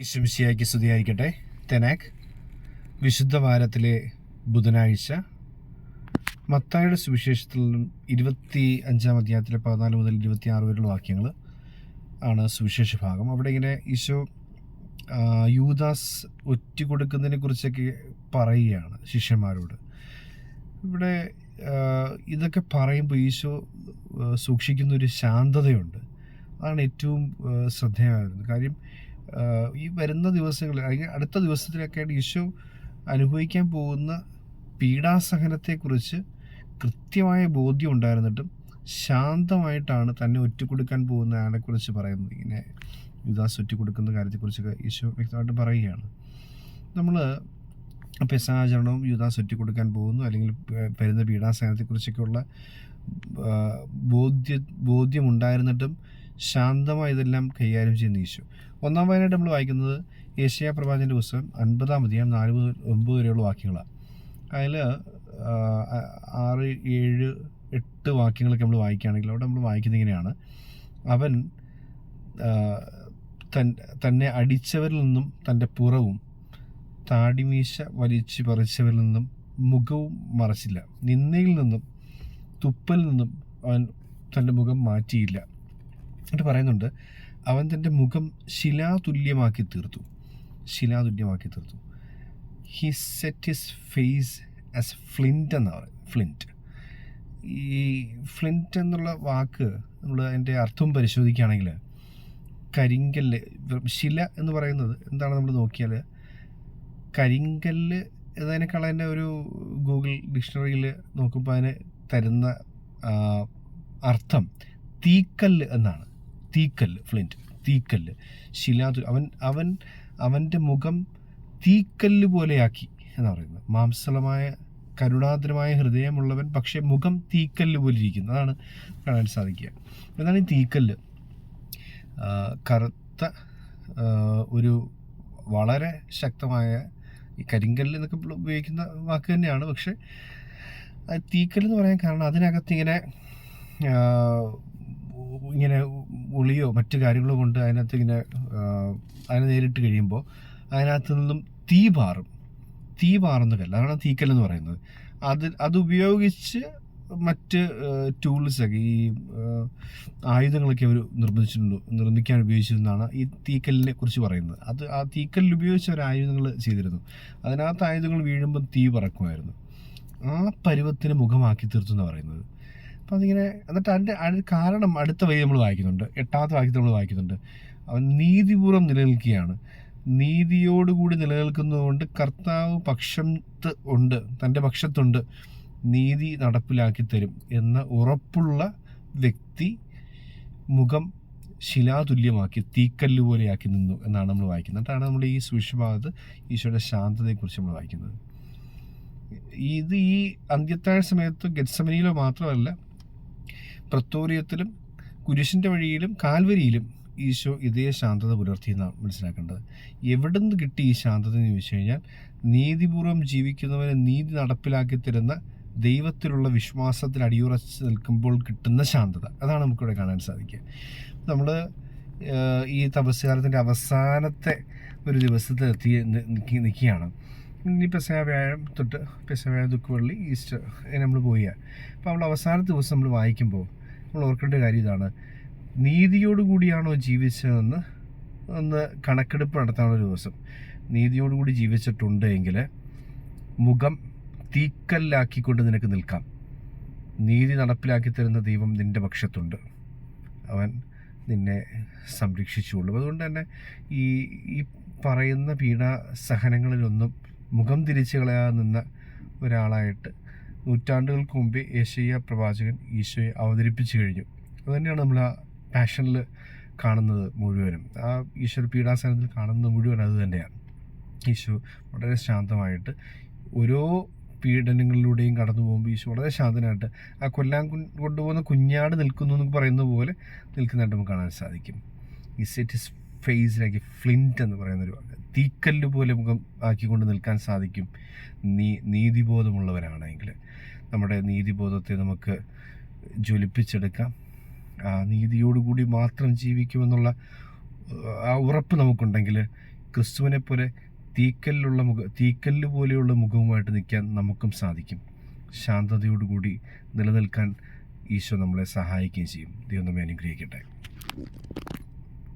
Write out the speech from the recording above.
ഈശ്വമിശിയാക്കി സ്തുതിയായിരിക്കട്ടെ തെനാക് വിശുദ്ധ വാരത്തിലെ ബുധനാഴ്ച മത്തായുടെ സുവിശേഷത്തിൽ ഇരുപത്തി അഞ്ചാം അധ്യായത്തിലെ പതിനാല് മുതൽ ഇരുപത്തി ആറ് വരെയുള്ള വാക്യങ്ങൾ ആണ് സുവിശേഷ ഭാഗം. അവിടെ ഇങ്ങനെ ഈശോ യൂദാസ് യൂദാസ് ഒറ്റുകൊടുക്കുന്നതിനെ കുറിച്ചൊക്കെ പറയുകയാണ് ശിഷ്യന്മാരോട്. ഇവിടെ ഇതൊക്കെ പറയുമ്പോൾ ഈശോ സൂക്ഷിക്കുന്ന ഒരു ശാന്തതയുണ്ട്. അതാണ് ഏറ്റവും ആ, ശ്രദ്ധേയമായിരുന്നത്. കാര്യം ഈ വരുന്ന ദിവസങ്ങളിൽ അല്ലെങ്കിൽ അടുത്ത ദിവസത്തിലൊക്കെ ഈശോ അനുഭവിക്കാൻ പോകുന്ന പീഡാസഹനത്തെക്കുറിച്ച് കൃത്യമായ ബോധ്യം ഉണ്ടായിരുന്നിട്ടും ശാന്തമായിട്ടാണ് തന്നെ ഒറ്റക്കൊടുക്കാൻ പോകുന്ന ആളെക്കുറിച്ച് പറയുന്നത്. ഇങ്ങനെ യുദാസ് ഒറ്റക്കൊടുക്കുന്ന കാര്യത്തെക്കുറിച്ചൊക്കെ ഈശോ വ്യക്തമായിട്ട് പറയുകയാണ്. നമ്മൾ പെസാചരണവും യുദാസ് ഒറ്റക്കൊടുക്കാൻ പോകുന്നു അല്ലെങ്കിൽ വരുന്ന പീഡാസഹനത്തെക്കുറിച്ചൊക്കെയുള്ള ബോധ്യ ബോധ്യമുണ്ടായിരുന്നിട്ടും ശാന്തമായി ഇതെല്ലാം കൈകാര്യം ചെയ്യുന്ന ഈശോ ഒന്നാം വായനയായിട്ട് നമ്മൾ വായിക്കുന്നത് ഏഷ്യ പ്രവാചന്റെ പുസ്തകം അൻപതാം അധ്യായം നാല് മുതൽ ഒമ്പത് വരെയുള്ള വാക്യങ്ങളാണ്. അതിൽ ആറ് ഏഴ് എട്ട് വാക്യങ്ങളൊക്കെ നമ്മൾ വായിക്കുകയാണെങ്കിൽ അവിടെ നമ്മൾ വായിക്കുന്നത് ഇങ്ങനെയാണ്. അവൻ തൻ തന്നെ അടിച്ചവരിൽ നിന്നും തന്റെ പുറവും താടിമീശ വലിച്ചു പറിച്ചവരിൽ നിന്നും മുഖവും മറച്ചില്ല. നിന്നയിൽ നിന്നും തുപ്പൽ നിന്നും അവൻ തന്റെ മുഖം മാറ്റിയില്ല. എന്നിട്ട് പറയുന്നുണ്ട് അവൻ തന്റെ മുഖം ശിലാതുല്യമാക്കി തീർത്തു ശിലാതുല്യമാക്കി തീർത്തു he set his face as flint എന്നാണ് പറയുന്നത്. ഫ്ലിന്റ് ഈ ഫ്ലിന്റ് എന്നുള്ള വാക്ക് നമ്മൾ അതിന്റെ അർത്ഥം പരിശോധിക്കുകയാണെങ്കിൽ കരിങ്കല്ല് ശില എന്ന് പറയുന്നത് എന്താണ് നമ്മൾ നോക്കിയാൽ കരിങ്കല്ല് എന്നതിനേക്കാൾ അതിന്റെ ഒരു ഗൂഗിൾ ഡിക്ഷണറിയിൽ നോക്കുമ്പോൾ അതിന് തരുന്ന അർത്ഥം തീക്കല്ല് എന്നാണ്. തീക്കല്ല് ഫ്ലിന്റ് തീക്കല്ല്. ശിലാതു അവൻ അവൻ അവന്റെ മുഖം തീക്കല്ല് പോലെയാക്കി എന്ന് പറയുന്നത്. മാംസളമായ കരുണാതരമായ ഹൃദയമുള്ളവൻ പക്ഷേ മുഖം തീക്കല്ല് പോലെ ഇരിക്കുന്നു അതാണ് കാണാൻ സാധിക്കുക. എന്താണ് ഈ തീക്കല്ല്? കറുത്ത ഒരു വളരെ ശക്തമായ ഈ കരിങ്കല്ല് എന്നൊക്കെ ഉപയോഗിക്കുന്ന വാക്ക് തന്നെയാണ്. പക്ഷേ തീക്കൽ എന്ന് പറയാൻ കാരണം അതിനകത്ത് ഇങ്ങനെ ഇങ്ങനെ ഉളിയോ മറ്റു കാര്യങ്ങളോ കൊണ്ട് അതിനകത്ത് ഇങ്ങനെ അതിനെ നേരിട്ട് കഴിയുമ്പോൾ അതിനകത്ത് നിന്നും തീ പാറും. തീ പാറുന്ന കല്ല്. അതാണ് തീക്കല്ലെന്ന് പറയുന്നത്. അത് അത് ഉപയോഗിച്ച് മറ്റ് ടൂൾസൊക്കെ ഈ ആയുധങ്ങളൊക്കെ അവർ നിർമ്മിച്ചിട്ടുണ്ട് നിർമ്മിക്കാൻ ഉപയോഗിച്ചിരുന്നതാണ് ഈ തീക്കല്ലിനെ കുറിച്ച് പറയുന്നത്. അത് ആ തീക്കല്ലിൽ ഉപയോഗിച്ച് അവർ ആയുധങ്ങൾ ചെയ്തിരുന്നു. അതിനകത്ത് ആയുധങ്ങൾ വീഴുമ്പോൾ തീ പറക്കുമായിരുന്നു. ആ പരുവത്തിന് മുഖമാക്കി തീർത്തു എന്ന് പറയുന്നത്. അപ്പം അതിങ്ങനെ എന്നിട്ട് അതിന്റെ അതിന് കാരണം അടുത്ത വഴി നമ്മൾ വായിക്കുന്നുണ്ട്. എട്ടാമത്തെ വാക്യത്തിൽ നമ്മൾ വായിക്കുന്നുണ്ട്. അവൻ നീതിപൂർവം നിലനിൽക്കുകയാണ്. നീതിയോടുകൂടി നിലനിൽക്കുന്നതുകൊണ്ട് കർത്താവ് പക്ഷത്ത് ഉണ്ട് തന്റെ പക്ഷത്തുണ്ട്. നീതി നടപ്പിലാക്കി തരും എന്ന ഉറപ്പുള്ള വ്യക്തി മുഖം ശിലാതുല്യമാക്കി തീക്കല്ല് പോലെയാക്കി നിന്നു എന്നാണ് നമ്മൾ വായിക്കുന്നത്. എന്നിട്ടാണ് നമ്മൾ ഈ സുഷഭാഗത്ത് ഈശോയുടെ ശാന്തതയെക്കുറിച്ച് നമ്മൾ വായിക്കുന്നത്. ഇത് ഈ അന്ത്യത്താഴ സമയത്ത് ഗെറ്റ്സമനിയിലോ മാത്രമല്ല പ്രത്തോറിയത്തിലും കുരിശിന്റെ വഴിയിലും കാൽവരിയിലും ഈശോ ഇതേ ശാന്തത പുലർത്തി എന്നാണ് മനസ്സിലാക്കേണ്ടത്. എവിടെ നിന്ന് കിട്ടി ഈ ശാന്തത എന്ന് ചോദിച്ചു കഴിഞ്ഞാൽ നീതിപൂർവം ജീവിക്കുന്നവന് നീതി നടപ്പിലാക്കി തരുന്ന ദൈവത്തിലുള്ള വിശ്വാസത്തിൽ അടിയുറച്ച് നിൽക്കുമ്പോൾ കിട്ടുന്ന ശാന്തത. അതാണ് നമുക്കിവിടെ കാണാൻ സാധിക്കുക. നമ്മൾ ഈ തപസ്കാലത്തിന്റെ അവസാനത്തെ ഒരു ദിവസത്തിൽ എത്തി നിൽക്കുകയാണ് ഇനി പെസഹ വ്യാഴം തൊട്ട് പെസഹ വ്യാഴം ദുഃഖവള്ളി ഈസ്റ്റർ നമ്മൾ പോയി അപ്പോൾ നമ്മൾ അവസാന ദിവസം നമ്മൾ വായിക്കുമ്പോൾ നമ്മൾ ഓർക്കേണ്ട കാര്യം ഇതാണ്. നീതിയോടുകൂടിയാണോ ജീവിച്ചതെന്ന് ഒന്ന് കണക്കെടുപ്പ് നടത്താനുള്ള ദിവസം. നീതിയോടുകൂടി ജീവിച്ചിട്ടുണ്ട് എങ്കിൽ മുഖം തീക്കല്ലാക്കിക്കൊണ്ട് നിനക്ക് നിൽക്കാം. നീതി നടപ്പിലാക്കി തരുന്ന ദൈവം നിന്റെ പക്ഷത്തുണ്ട്. അവൻ നിന്നെ സംരക്ഷിച്ചുകൊള്ളും. അതുകൊണ്ട് തന്നെ ഈ ഈ പറയുന്ന പീഡാ സഹനങ്ങളിലൊന്നും മുഖം തിരിച്ചു കളയാതെ നിന്ന ഒരാളായിട്ട് നൂറ്റാണ്ടുകൾക്ക് മുമ്പേ യേശയ്യ പ്രവാചകൻ ഈശോയെ അവതരിപ്പിച്ചു കഴിഞ്ഞു. അതുതന്നെയാണ് നമ്മൾ ആ പാഷനിൽ കാണുന്നത് മുഴുവനും. ആ ഈശ്വര പീഡാസനത്തിൽ കാണുന്നത് മുഴുവൻ അത് തന്നെയാണ്. ഈശോ വളരെ ശാന്തമായിട്ട് ഓരോ പീഡനങ്ങളിലൂടെയും കടന്നു പോകുമ്പോൾ ഈശോ വളരെ ശാന്തനായിട്ട് ആ കൊല്ലാൻ കൊണ്ടുപോകുന്ന കുഞ്ഞാട് നിൽക്കുന്നു എന്ന് പറയുന്ന പോലെ നിൽക്കുന്നതായിട്ട് നമുക്ക് കാണാൻ സാധിക്കും. Is it is face like flint എന്ന് പറയുന്നൊരു തീക്കല്ല് പോലെ മുഖം ആക്കിക്കൊണ്ട് നിൽക്കാൻ സാധിക്കും നീ നീതിബോധമുള്ളവരാണെങ്കിൽ നമ്മുടെ നീതിബോധത്തെ നമുക്ക് ജ്വലിപ്പിച്ചെടുക്കാം. ആ നീതിയോടുകൂടി മാത്രം ജീവിക്കുമെന്നുള്ള ആ ഉറപ്പ് നമുക്കുണ്ടെങ്കിൽ ക്രിസ്തുവിനെ പോലെ തീക്കല്ലുള്ള മുഖ തീക്കല്ല് പോലെയുള്ള മുഖവുമായിട്ട് നിൽക്കാൻ നമുക്കും സാധിക്കും. ശാന്തതയോടുകൂടി നിലനിൽക്കാൻ ഈശോ നമ്മളെ സഹായിക്കുകയും ചെയ്യും. ദൈവം നമ്മെ അനുഗ്രഹിക്കട്ടെ.